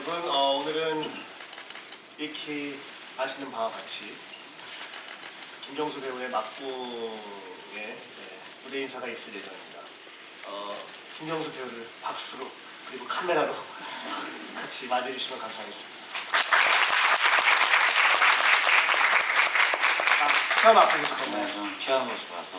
여러분 어, 오늘은 익히 아시는 바와 같이 김정수 배우의 막부에 네, 무대 인사가 있을 예정입니다. 어, 김정수 배우를 박수로 그리고 카메라로 같이 맞아주시면 감사하겠습니다. 아, 축하 맡고 계셨던가요? 네, 좀 피하고 싶어서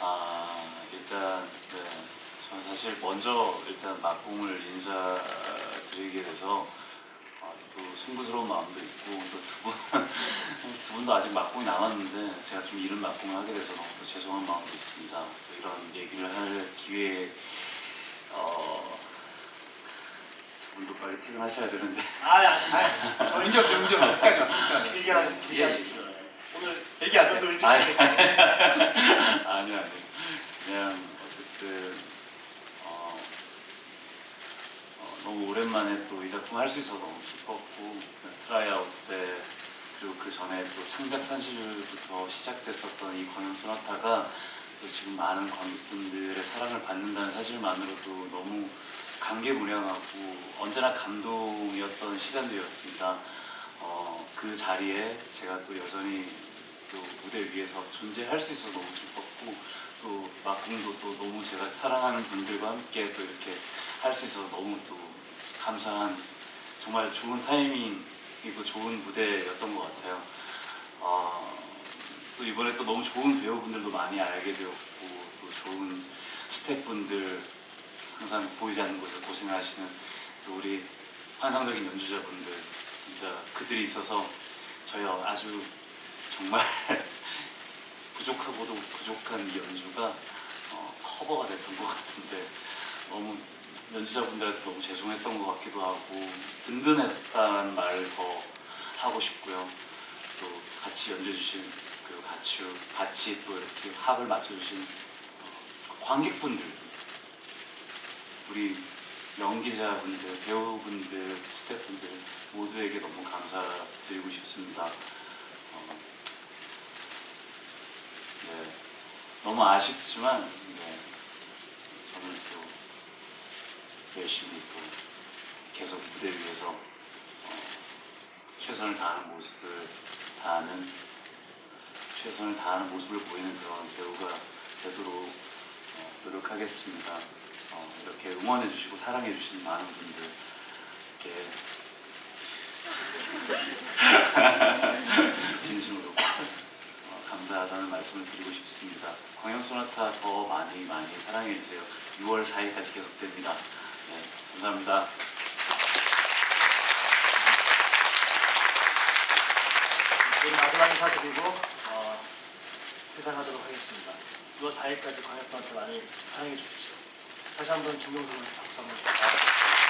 아, 일단 네. 저는 사실 먼저 일단 막공을 인사드리게 돼서 아, 또 송구스러운 마음도 있고 또두분두 분도 아직 막공이 남았는데 제가 좀 이른 막공을 하게 돼서 너무 또 죄송한 마음도 있습니다. 또 이런 얘기를 할 기회에 어, 두 분도 빨리 퇴근하셔야 되는데 아니, 아니, 아니. 저 인정 좀 인정 마세요. 걱정하지 길게. 하- 길게 하십시오. 오늘 얘기하세요. 또 일찍 아니, 시작했죠. 아니요, 아니요. 그냥 어쨌든 어, 어, 너무 오랜만에 또 이 작품 할 수 있어서 너무 기뻤고 트라이아웃 때 그리고 그 전에 또 창작 산실부터 시작됐었던 이 광영 소나타가 또 지금 많은 관객분들의 사랑을 받는다는 사실만으로도 너무 감개무량하고 언제나 감동이었던 시간들이었습니다. 어, 그 자리에 제가 또 여전히 또 무대 위에서 존재할 수 있어서 너무 기뻤고 또 막공도 또 너무 제가 사랑하는 분들과 함께 또 이렇게 할 수 있어서 너무 또 감사한 정말 좋은 타이밍이고 좋은 무대였던 것 같아요. 어, 또 이번에 또 너무 좋은 배우분들도 많이 알게 되었고 또 좋은 스태프분들 항상 보이지 않는 곳에서 고생하시는 또 우리 환상적인 연주자분들 진짜 그들이 있어서 저희 아주 정말 부족하고도 부족한 이 연주가 어, 커버가 됐던 것 같은데 너무 연주자분들한테 너무 죄송했던 것 같기도 하고 든든했다는 말을 더 하고 싶고요. 또 같이 연주해주신 그리고 같이 같이 또 이렇게 합을 맞춰주신 어, 관객분들 우리 연기자분들, 배우분들, 스태프분들 모두에게 너무 감사드리고 싶습니다. 어, 네, 너무 아쉽지만 네, 저는 또 열심히 또 계속 무대 위에서 어, 최선을 다하는 모습을 다하는 최선을 다하는 모습을 보이는 그런 배우가 되도록 어, 노력하겠습니다. 어, 이렇게 응원해 주시고 사랑해 주시는 많은 분들께 진심으로 어, 감사하다는 말씀을 드리고 싶습니다. 광영소나타 더 많이 많이 사랑해 주세요. 6월 4일까지 계속됩니다. 네, 감사합니다. 우리 마지막 인사 드리고 어, 퇴장하도록 하겠습니다. 6월 4일까지 광역반한테 많이 사랑해 주십시오. 다시 한번 김경수 박수 한번.